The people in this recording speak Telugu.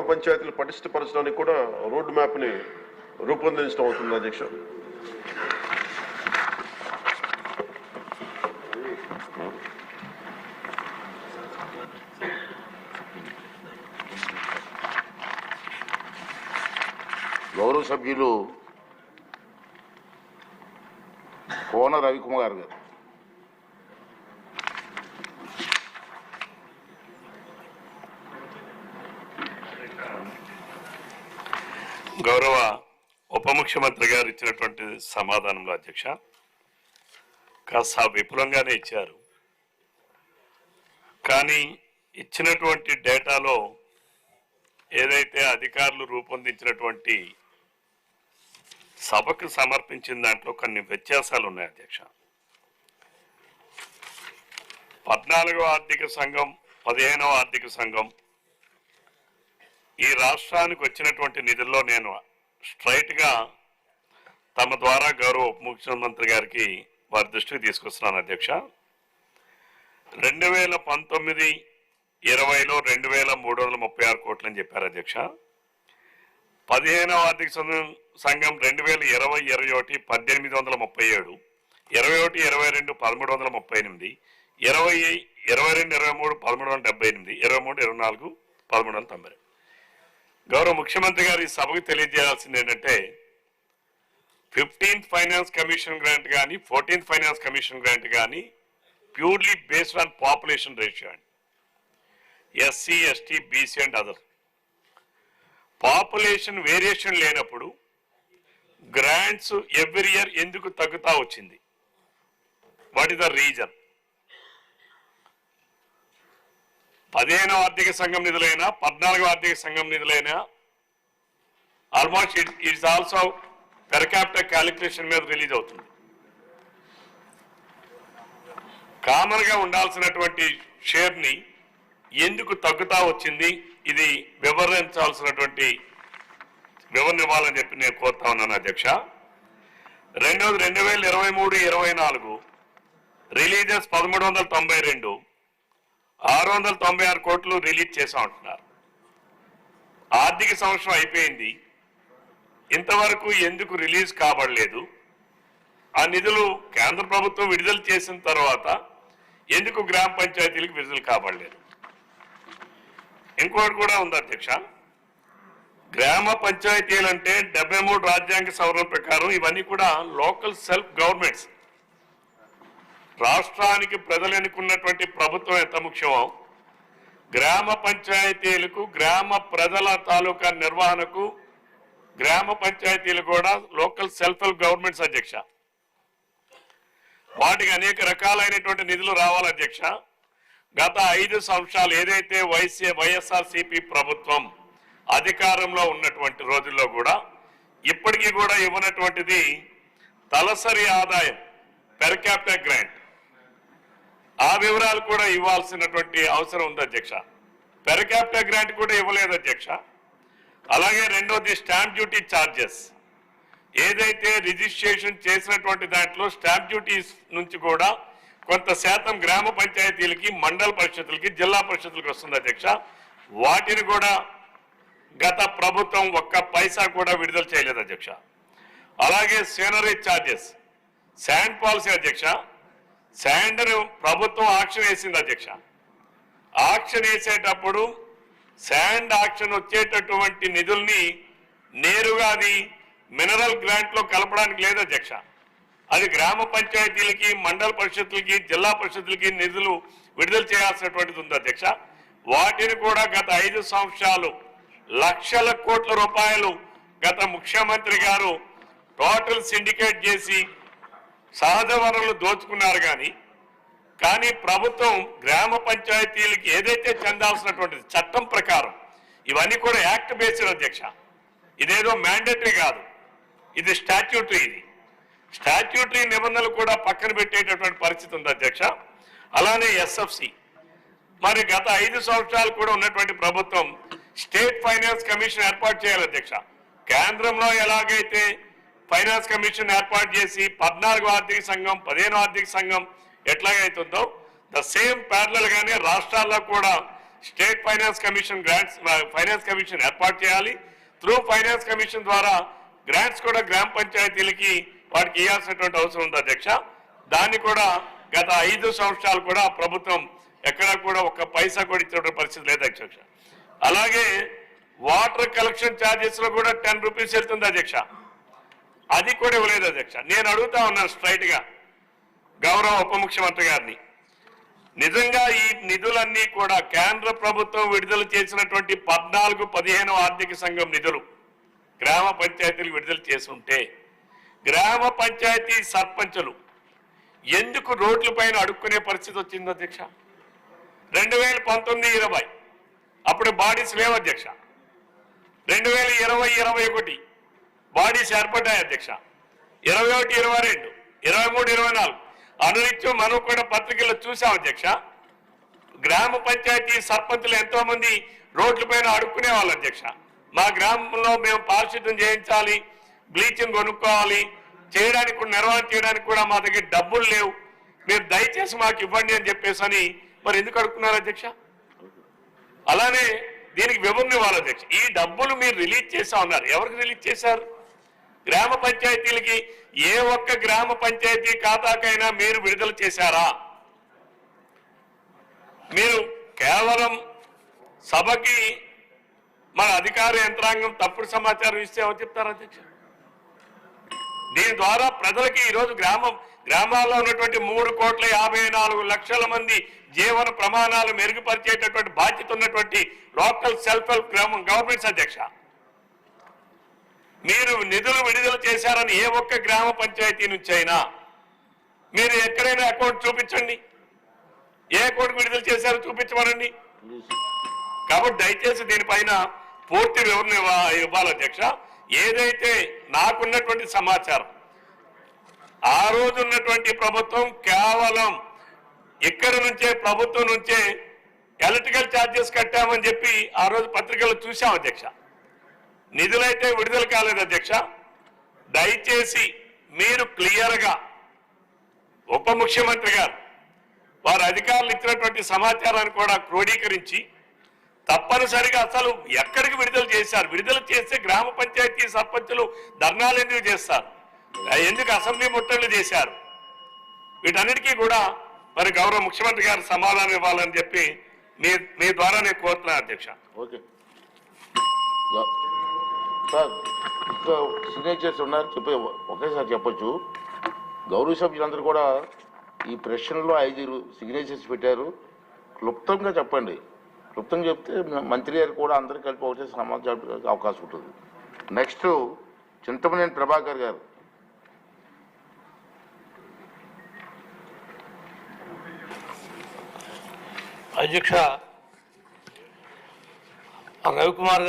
గ్రామ పంచాయతీలు పటిష్టపరచడానికి కూడా రోడ్డు మ్యాప్ని రూపొందించడం అవుతుంది అధ్యక్ష. గౌరవ సభ్యులు కోన రవికుమార్ గారు. గౌరవ ఉప ముఖ్యమంత్రి గారు ఇచ్చినటువంటి సమాధానంలో అధ్యక్ష కాస్త విపులంగానే ఇచ్చారు. కానీ ఇచ్చినటువంటి డేటాలో ఏదైతే అధికారులు రూపొందించినటువంటి సభకు సమర్పించిన దాంట్లో కొన్ని వ్యత్యాసాలు ఉన్నాయి అధ్యక్ష. పద్నాలుగవ ఆర్థిక సంఘం పదిహేనవ ఆర్థిక సంఘం ఈ రాష్ట్రానికి వచ్చినటువంటి నిధుల్లో నేను స్ట్రైట్గా తమ ద్వారా గౌరవ ఉప ముఖ్యమంత్రి గారికి వారి దృష్టికి తీసుకొస్తున్నాను అధ్యక్ష. రెండు వేల పంతొమ్మిది ఇరవైలో రెండు వేల మూడు వందల ముప్పై ఆరు కోట్లు అని చెప్పారు అధ్యక్ష. పదిహేనవ ఆర్థిక సంఘం సంఘం రెండు వేల ఇరవై ఇరవై ఒకటి పద్దెనిమిది వందల ముప్పై ఏడు ఇరవై ఒకటి ఇరవై రెండు పదమూడు వందల ముప్పై ఎనిమిది ఇరవై ఇరవై రెండు ఇరవై మూడు పదమూడు వందల డెబ్బై ఎనిమిది ఇరవై మూడు ఇరవై నాలుగు పదమూడు వందల తొంభై గౌరవ ముఖ్యమంత్రి గారు ఈ సభకు తెలియజేయాల్సింది ఏంటంటే ఫిఫ్టీన్త్ ఫైనాన్స్ కమిషన్ గ్రాంట్ కానీ ఫోర్టీన్త్ ఫైనాన్స్ కమిషన్ గ్రాంట్ కానీ purely based on population ratio అండి. SC ST BC and other population variation లేనప్పుడు గ్రాంట్స్ ఎవ్రీ ఇయర్ ఎందుకు తగ్గుతా వచ్చింది? వాట్ ఇస్ ద రీజన్ పదిహేనవ ఆర్థిక సంఘం నిధులైనా పద్నాలుగో ఆర్థిక సంఘం నిధులైనా almost it it's also per capital calculation మీద రిలీజ్ అవుతుంది. కామన్గా ఉండాల్సినటువంటి షేర్ని ఎందుకు తగ్గుతా వచ్చింది? ఇది వివరించాల్సినటువంటి వివరణ ఇవ్వాలని చెప్పి నేను కోరుతా ఉన్నాను అధ్యక్ష. రెండవది రెండు వేల ఇరవై మూడు ఇరవై నాలుగు రిలీజెస్ పదమూడు వందల తొంభై రెండు ఆరు వందల తొంభై ఆరు కోట్లు రిలీజ్ చేసాం అంటున్నారు. ఆర్థిక సంవత్సరం అయిపోయింది. ఇంతవరకు ఎందుకు రిలీజ్ కాబడలేదు? ఆ నిధులు కేంద్ర ప్రభుత్వం విడుదల చేసిన తర్వాత ఎందుకు గ్రామ పంచాయతీలకు విడుదల కాబడలేదు? ఇంకోటి కూడా ఉంది అధ్యక్ష. గ్రామ పంచాయతీలు అంటే డెబ్బై మూడు రాజ్యాంగ సవరణ ప్రకారం ఇవన్నీ కూడా లోకల్ సెల్ఫ్ గవర్నమెంట్స్. రాష్ట్రానికి ప్రజలు ఎన్నుకున్నటువంటి ప్రభుత్వం ఎంత ముఖ్యమో గ్రామ పంచాయతీలకు గ్రామ ప్రజల తాలూకా నిర్వహణకు గ్రామ పంచాయతీలు కూడా లోకల్ సెల్ఫ్ హెల్ప్ గవర్నమెంట్స్ అధ్యక్ష. వాటికి అనేక రకాలైనటువంటి నిధులు రావాలి అధ్యక్ష. గత ఐదు సంవత్సరాలు ఏదైతే వైసీ వైఎస్ఆర్సీపీ ప్రభుత్వం అధికారంలో ఉన్నటువంటి రోజుల్లో కూడా ఇప్పటికీ కూడా ఇవ్వనటువంటిది తలసరి ఆదాయం పెర్ క్యాపిటల్ గ్రాంట్ ఆ వివరాలు కూడా ఇవ్వాల్సినటువంటి అవసరం ఉంది అధ్యక్ష. పెరకాప్టా గ్రాంట్ కూడా ఇవ్వలేదు అధ్యక్ష. అలాగే రెండోది స్టాంప్ డ్యూటీ ఛార్జెస్ ఏదైతే రిజిస్ట్రేషన్ చేసినటువంటి దాంట్లో స్టాంప్ డ్యూటీస్ నుంచి కూడా కొంత శాతం గ్రామ పంచాయతీలకి మండల పరిషత్లకి జిల్లా పరిషత్లకి వస్తుంది అధ్యక్ష. వాటిని కూడా గత ప్రభుత్వం ఒక్క పైసా కూడా విడుదల చేయలేదు అధ్యక్ష. అలాగే సీనరీ ఛార్జెస్ శాండ్ పాలసీ అధ్యక్ష. శాండర్ ప్రభుత్వం ఆక్షన్ వేసింది అధ్యక్ష. ఆక్షన్ వేసేటప్పుడు శాండ్ ఆక్షన్ వచ్చేటటువంటి నిధుల్ని నేరుగా అది మినరల్ గ్రాంట్లో కలపడానికి లేదు అధ్యక్ష. అది గ్రామ పంచాయతీలకి మండల పరిషత్లకి జిల్లా పరిషత్లకి నిధులు విడుదల చేయాల్సినటువంటిది ఉంది అధ్యక్ష. వాటిని కూడా గత ఐదు సంవత్సరాలు లక్షల కోట్ల రూపాయలు గత ముఖ్యమంత్రి గారు టోటల్ సిండికేట్ చేసి సహజ వనరులు దోచుకున్నారు కానీ కానీ ప్రభుత్వం గ్రామ పంచాయతీలకి ఏదైతే చెందాల్సినటువంటిది చట్టం ప్రకారం ఇవన్నీ కూడా యాక్ట్ బేస్డ్ అధ్యక్ష. ఇదేదో మ్యాండేటరీ కాదు. ఇది స్టాట్యూటరీ ఇది. స్టాట్యూటరీ నిబంధనలు కూడా పక్కన పెట్టేటటువంటి పరిస్థితి ఉంది అధ్యక్ష. అలానే ఎస్ఎఫ్సి. మరి గత ఐదు సంవత్సరాలు కూడా ఉన్నటువంటి ప్రభుత్వం స్టేట్ ఫైనాన్స్ కమిషన్ ఏర్పాటు చేయాలి అధ్యక్ష. కేంద్రంలో ఎలాగైతే ఫైనాన్స్ కమిషన్ ఏర్పాటు చేసి పద్నాలుగు ఆర్థిక సంఘం పదిహేను ఆర్థిక సంఘం ఎట్లాగైతుందో ద సేమ్ ప్యారలల్ గానే రాష్ట్రాల్లో కూడా state finance commission grants finance commission ఏర్పాటు చేయాలి. త్రూ ఫైనాన్స్ కమిషన్ ద్వారా గ్రాంట్స్ కూడా గ్రామ పంచాయతీలకి వాటికి ఇవ్వాల్సినటువంటి అవసరం ఉంది అధ్యక్ష. దాన్ని కూడా గత ఐదు సంవత్సరాలు కూడా ప్రభుత్వం ఎక్కడా కూడా ఒక పైసా కూడా ఇచ్చినటువంటి పరిస్థితి లేదు అధ్యక్ష. అలాగే వాటర్ కలెక్షన్ ఛార్జెస్లో కూడా టెన్ రూపీస్ వెళ్తుంది అధ్యక్ష. అది కూడా ఇవ్వలేదు అధ్యక్ష. నేను అడుగుతా ఉన్నాను స్ట్రైట్గా గౌరవ ఉప ముఖ్యమంత్రి గారిని. నిజంగా ఈ నిధులన్నీ కూడా కేంద్ర ప్రభుత్వం విడుదల చేసినటువంటి పద్నాలుగు పదిహేను ఆర్థిక సంఘం నిధులు గ్రామ పంచాయతీలు విడుదల చేస్తుంటే గ్రామ పంచాయతీ సర్పంచులు ఎందుకు రోడ్ల పైన అడుక్కునే పరిస్థితి వచ్చింది అధ్యక్ష? రెండు వేల పంతొమ్మిది ఇరవై. అప్పుడు బాడీస్ లేవు అధ్యక్ష. రెండు వేల ఇరవై ఇరవై ఒకటి. బాడీస్ ఏర్పడ్డాయి అధ్యక్ష. ఇరవై ఒకటి ఇరవై రెండు ఇరవై మూడు ఇరవై నాలుగు. అనునిత్యం మనం కూడా పత్రికల్లో చూసాం అధ్యక్ష. గ్రామ పంచాయతీ సర్పంచులు ఎంతో మంది రోడ్ల పైన అడుక్కునే వాళ్ళు అధ్యక్ష. మా గ్రామంలో మేము పారిశుద్ధ్యం చేయించాలి బ్లీచింగ్ కొనుక్కోవాలి చేయడానికి కూడా నిర్వహణ చేయడానికి కూడా మా దగ్గర డబ్బులు లేవు. మీరు దయచేసి మాకు ఇవ్వండి అని చెప్పేసి అని మరి ఎందుకు అడుగుతున్నారు అధ్యక్ష? అలానే దీనికి వివరణ ఇవ్వాలి అధ్యక్ష. ఈ డబ్బులు మీరు రిలీజ్ చేస్తా ఉన్నారు. ఎవరికి రిలీజ్ చేశారు? గ్రామ పంచాయతీలకి ఏ ఒక్క గ్రామ పంచాయతీ ఖాతాకైనా మీరు విడుదల చేశారా? మీరు కేవలం సభకి మన అధికార యంత్రాంగం తప్పుడు సమాచారం ఇస్తే ఏమో చెప్తారు అధ్యక్ష? దీని ద్వారా ప్రజలకి ఈరోజు గ్రామం గ్రామాల్లో ఉన్నటువంటి మూడు కోట్ల యాభై నాలుగు లక్షల మంది జీవన ప్రమాణాలు మెరుగుపరిచేటటువంటి బాధ్యత ఉన్నటువంటి లోకల్ సెల్ఫ్ హెల్ప్ గ్రామం గవర్నమెంట్స్ అధ్యక్ష. మీరు నిధులు విడుదల చేశారని ఏ ఒక్క గ్రామ పంచాయతీ నుంచి అయినా మీరు ఎక్కడైనా అకౌంట్ చూపించండి. ఏ అకౌంట్ విడుదల చేశారో చూపించమనండి. కాబట్టి దయచేసి దీనిపైన పూర్తి వివరణ ఇవ్వాలి అధ్యక్ష. ఏదైతే నాకున్నటువంటి సమాచారం ఆ రోజు ఉన్నటువంటి ప్రభుత్వం కేవలం ఇక్కడ నుంచే ప్రభుత్వం నుంచే ఎలక్ట్రికల్ ఛార్జెస్ కట్టామని చెప్పి ఆ రోజు పత్రికలు చూసాం అధ్యక్ష. నిధులైతే విడుదల కాలేదు అధ్యక్ష. దయచేసి మీరు క్లియర్గా ఉప ముఖ్యమంత్రి గారు వారు అధికారులు ఇచ్చినటువంటి సమాచారాన్ని కూడా క్రోడీకరించి తప్పనిసరిగా అసలు ఎక్కడికి విడుదల చేశారు? విడుదల చేస్తే గ్రామ పంచాయతీ సర్పంచులు ధర్నాలు ఎందుకు చేస్తారు? ఎందుకు అసెంబ్లీ ముట్టళ్ళు చేశారు? వీటన్నిటికీ కూడా మరి గౌరవ ముఖ్యమంత్రి గారు సమాధానం ఇవ్వాలని చెప్పి మీ మీ ద్వారా నేను కోరుతున్నాను అధ్యక్ష. ఓకే. సార్ ఇంకా సిగ్నేచర్స్ ఉన్నారు చెప్పే ఒకేసారి చెప్పొచ్చు. గౌరవ సభ్యులందరూ కూడా ఈ ప్రశ్నలో ఐదు సిగ్నేచర్స్ పెట్టారు. క్లుప్తంగా చెప్పండి. క్లుప్తంగా చెప్తే మంత్రి గారు కూడా అందరూ కలిపి ఒకటే సమాధానం అవకాశం ఉంటుంది. నెక్స్ట్ చింతమనేని ప్రభాకర్ గారు. అధ్యక్ష రవికుమార్ గారు